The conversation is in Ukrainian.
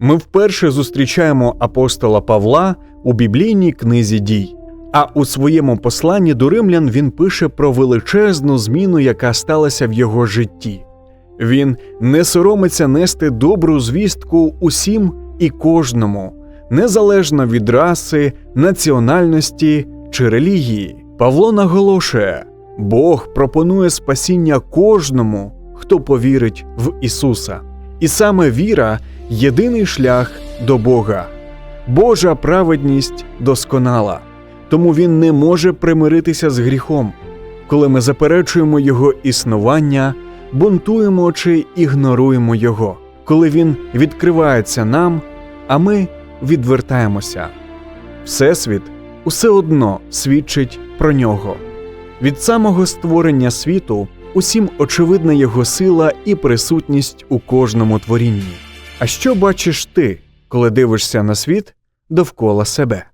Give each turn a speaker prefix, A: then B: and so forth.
A: Ми вперше зустрічаємо апостола Павла у біблійній книзі дій. А у своєму посланні до римлян він пише про величезну зміну, яка сталася в його житті. Він не соромиться нести добру звістку усім і кожному, незалежно від раси, національності чи релігії. Павло наголошує: Бог пропонує спасіння кожному, хто повірить в Ісуса. І саме віра єдиний шлях до Бога. Божа праведність досконала, тому він не може примиритися з гріхом. Коли ми заперечуємо його існування, бунтуємо чи ігноруємо його, коли він відкривається нам, а ми відвертаємося. Всесвіт усе одно свідчить про нього. Від самого створення світу усім очевидна його сила і присутність у кожному творінні. А що бачиш ти, коли дивишся на світ довкола себе?